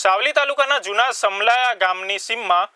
સાવલી તાલુકાના જૂના સમલાયા ગામની સીમમાં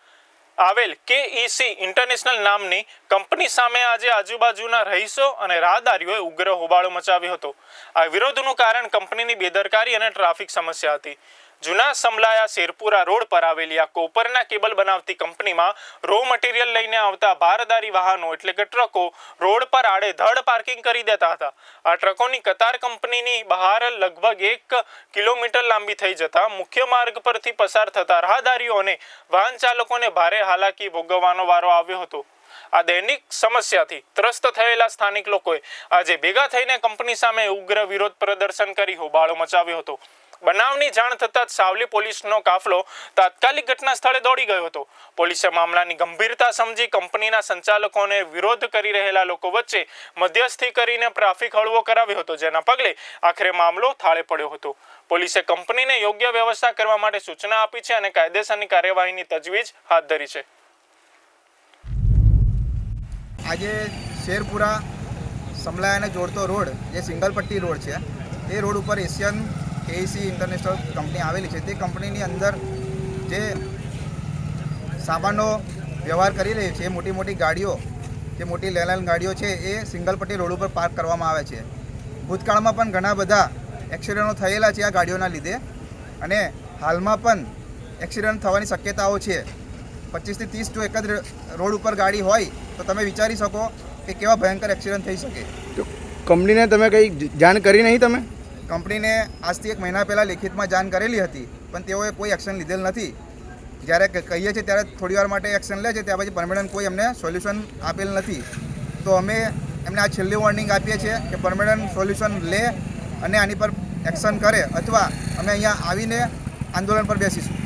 આવેલ કેઈસી ઇન્ટરનેશનલ નામની કંપની સામે આજે આજુબાજુના રહીશો અને રાહદારીઓએ ઉગ્ર હોબાળો મચાવ્યો હતો. આ વિરોધનું કારણ કંપનીની બેદરકારી અને ટ્રાફિક સમસ્યા હતી. જૂના સમલાયા શેરપુરા રોડ પર આવેલી આ કોપરના કેબલ બનાવતી કંપનીમાં રો મટીરિયલ લઈને આવતા ભારદારી વાહનો એટલે કે ટ્રકો રોડ પર આડેધડ પાર્કિંગ કરી દેતા હતા. આ ટ્રકોની કતાર કંપનીની બહાર લગભગ એક કિલોમીટર લાંબી થઈ જતા મુખ્ય માર્ગ પરથી પસાર થતા રાહદારીઓ અને વાહન ચાલકોને ભારે હાલાકી ભોગવવાનો વારો આવ્યો હતો. આ દૈનિક સમસ્યાથી ત્રસ્ત થયેલા સ્થાનિક લોકોએ આજે ભેગા થઈને કંપની સામે ઉગ્ર વિરોધ પ્રદર્શન કરી હોબાળો મચાવ્યો હતો. બનાવની જાણ થતાં જ સાવલી પોલીસનો કાફલો તાત્કાલિક ઘટના સ્થળે દોડી ગયો હતો. પોલીસે મામલાની ગંભીરતા સમજી કંપનીના સંચાલકોને વિરોધ કરી રહેલા લોકો વચ્ચે મધ્યસ્થી કરીને ટ્રાફિક હળવો કરાવ્યો હતો, જેના પગલે આખરે મામલો થાળે પડ્યો હતો. પોલીસે કંપનીને યોગ્ય વ્યવસ્થા કરવા માટે સૂચના આપી છે અને કાયદેસરની કાર્યવાહીની તજવીજ હાથ ધરી છે. આજે શેરપુરા, સમલાયાને જોડતો રોડ, જે સિંગલ પટ્ટી રોડ છે, એ રોડ ઉપર એશિયન એસી ઇન્ટરનેશનલ કંપની આવેલી છે. તે કંપનીની અંદર જે સામાનનો વ્યવહાર કરી રહી છે, મોટી મોટી ગાડીઓ, જે મોટી લેલાઇન ગાડીઓ છે, એ સિંગલ પટ્ટી રોડ ઉપર પાર્ક કરવામાં આવે છે. ભૂતકાળમાં પણ ઘણા બધા એક્સિડન્ટો થયેલા છે આ ગાડીઓના લીધે. અને હાલમાં પણ એક્સિડન્ટ થવાની શક્યતાઓ છે. પચીસથી ત્રીસ જો એક જ રોડ ઉપર ગાડી હોય, તો તમે વિચારી શકો કે કેવા ભયંકર એક્સિડન્ટ થઈ શકે. કંપનીને તમે કંઈ જાણ કરી નહીં તમે? કંપનીને આજથી એક મહિના પહેલાં લેખિતમાં જાણ કરેલી હતી, પણ તેઓએ કોઈ એક્શન લીધેલ નથી. જ્યારે કહીએ છીએ ત્યારે થોડીવાર માટે એક્શન લે છે, ત્યાર પછી પરમેનન્ટ કોઈ એમને સોલ્યુશન આપેલ નથી. તો અમે એમને આ છેલ્લી વોર્નિંગ આપીએ છીએ કે પરમેનન્ટ સોલ્યુશન લે અને આની પર એક્શન કરે, અથવા અમે અહીંયા આવીને આંદોલન પર બેસીશું.